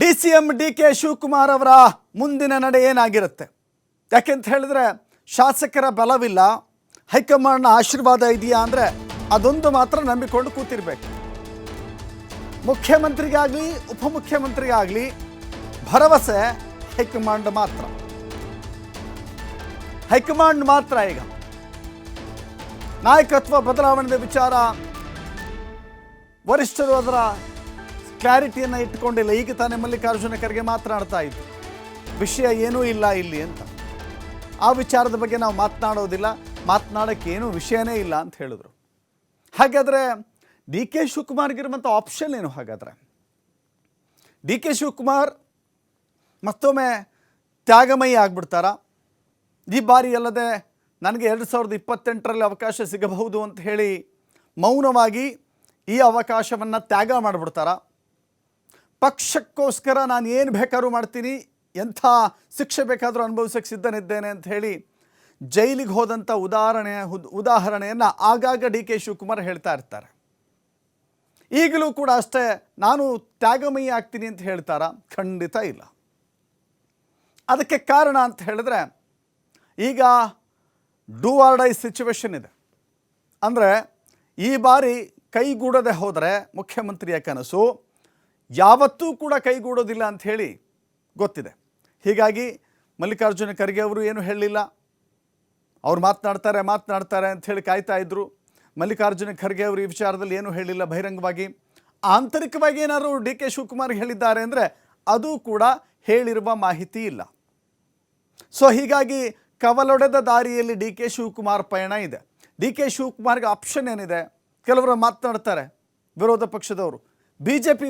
D C M D K Shivakumar ಅವರ ಮುಂದಿನ ನಡೆ ಏನಾಗಿರುತ್ತೆ? ಯಾಕೆಂತ ಹೇಳಿದ್ರೆ, ಶಾಸಕರ ಬಲವಿಲ್ಲ, ಹೈಕಮಾಂಡ್ನ ಆಶೀರ್ವಾದ ಇದೆಯಾ ಅಂದರೆ ಅದೊಂದು ಮಾತ್ರ ನಂಬಿಕೊಂಡು ಕೂತಿರ್ಬೇಕು. ಮುಖ್ಯಮಂತ್ರಿಗಾಗಲಿ, ಉಪಮುಖ್ಯಮಂತ್ರಿಗಾಗಲಿ ಭರವಸೆ ಹೈಕಮಾಂಡ್ ಮಾತ್ರ. ಹೈಕಮಾಂಡ್ ಮಾತ್ರ ಈಗ. ನಾಯಕತ್ವ ಬದಲಾವಣೆ ವಿಚಾರ, ವರಿಷ್ಠರು ಅದರ ಕ್ಲಾರಿಟಿಯನ್ನು ಇಟ್ಕೊಂಡಿಲ್ಲ. ಈಗ ತಾನೇ ಮಲ್ಲಿಕಾರ್ಜುನ ಖರ್ಗೆ ಮಾತನಾಡ್ತಾ ಇದ್ರು. ವಿಷಯ ಏನೂ ಇಲ್ಲ ಇಲ್ಲಿ ಅಂತ. ಆ ವಿಚಾರದ ಬಗ್ಗೆ ನಾವು ಮಾತನಾಡೋದಿಲ್ಲ. ಮಾತನಾಡೋಕ್ಕೆ ಏನೂ ವಿಷಯನೇ ಇಲ್ಲ ಅಂತ ಹೇಳಿದ್ರು. ಹಾಗಾದರೆ ಡಿ ಕೆ ಶಿವಕುಮಾರ್ಗಿರುವಂಥ ಆಪ್ಷನ್ ಏನು ಹಾಗಾದರೆ? ಡಿ ಕೆ ಶಿವಕುಮಾರ್ ಮತ್ತೊಮ್ಮೆ ತ್ಯಾಗಮಯಿ ಆಗ್ಬಿಡ್ತಾರಾ? ಈ ಬಾರಿ ಅಲ್ಲದೆ ನನಗೆ ಎರಡು ಸಾವಿರದ ಇಪ್ಪತ್ತೆಂಟರಲ್ಲಿ ಅವಕಾಶ ಸಿಗಬಹುದು ಅಂತ ಹೇಳಿ ಮೌನವಾಗಿ ಈ ಅವಕಾಶವನ್ನು ತ್ಯಾಗ ಮಾಡಿಬಿಡ್ತಾರ? ಪಕ್ಷಕ್ಕೋಸ್ಕರ ನಾನು ಏನು ಬೇಕಾದ್ರೂ ಮಾಡ್ತೀನಿ, ಎಂಥ ಶಿಕ್ಷೆ ಬೇಕಾದರೂ ಅನುಭವಿಸೋಕ್ಕೆ ಸಿದ್ಧನಿದ್ದೇನೆ ಅಂತ ಹೇಳಿ ಜೈಲಿಗೆ ಹೋದಂಥ ಉದಾಹರಣೆ, ಉದ್- ಉದಾಹರಣೆಯನ್ನು ಆಗಾಗ ಡಿ ಕೆ ಶಿವಕುಮಾರ್ ಹೇಳ್ತಾ ಇರ್ತಾರೆ. ಈಗಲೂ ಕೂಡ ಅಷ್ಟೇ ನಾನು ತ್ಯಾಗಮಯಿ ಆಗ್ತೀನಿ ಅಂತ ಹೇಳ್ತಾರ? ಖಂಡಿತ ಇಲ್ಲ. ಅದಕ್ಕೆ ಕಾರಣ ಅಂತ ಹೇಳಿದ್ರೆ, ಈಗ ಡೂ ಆರ್ ಡೈ ಸಿಚುವೇಶನ್ ಇದೆ. ಅಂದರೆ ಈ ಬಾರಿ ಕೈಗೂಡದೆ ಹೋದರೆ ಮುಖ್ಯಮಂತ್ರಿಯ ಕನಸು ಯಾವತ್ತೂ ಕೂಡ ಕೈಗೂಡೋದಿಲ್ಲ ಅಂತ ಹೇಳಿ ಗೊತ್ತಿದೆ. ಹೀಗಾಗಿ ಮಲ್ಲಿಕಾರ್ಜುನ ಖರ್ಗೆ ಅವರು ಏನು ಹೇಳಲಿಲ್ಲ. ಅವ್ರು ಮಾತನಾಡ್ತಾರೆ ಮಾತನಾಡ್ತಾರೆ ಅಂತ ಹೇಳಿ ಕಾಯ್ತಾ ಇದ್ರು. ಮಲ್ಲಿಕಾರ್ಜುನ ಖರ್ಗೆ ಅವರು ಈ ವಿಚಾರದಲ್ಲಿ ಏನು ಹೇಳಿಲ್ಲ ಬಹಿರಂಗವಾಗಿ. ಆಂತರಿಕವಾಗಿ ಏನಾದರೂ ಡಿ ಕೆ ಶಿವಕುಮಾರ್ ಹೇಳಿದ್ದಾರೆ ಅಂದರೆ ಅದು ಕೂಡ ಹೇಳಿರುವ ಮಾಹಿತಿ ಇಲ್ಲ. ಸೊ ಹೀಗಾಗಿ ಕವಲೊಡೆದ ದಾರಿಯಲ್ಲಿ ಡಿ ಕೆ ಶಿವಕುಮಾರ್ ಪಯಣ ಇದೆ. ಡಿ ಕೆ ಶಿವಕುಮಾರ್ಗೆ ಆಪ್ಷನ್ ಏನಿದೆ? ಕೆಲವರು ಮಾತನಾಡ್ತಾರೆ ವಿರೋಧ ಪಕ್ಷದವರು. B J P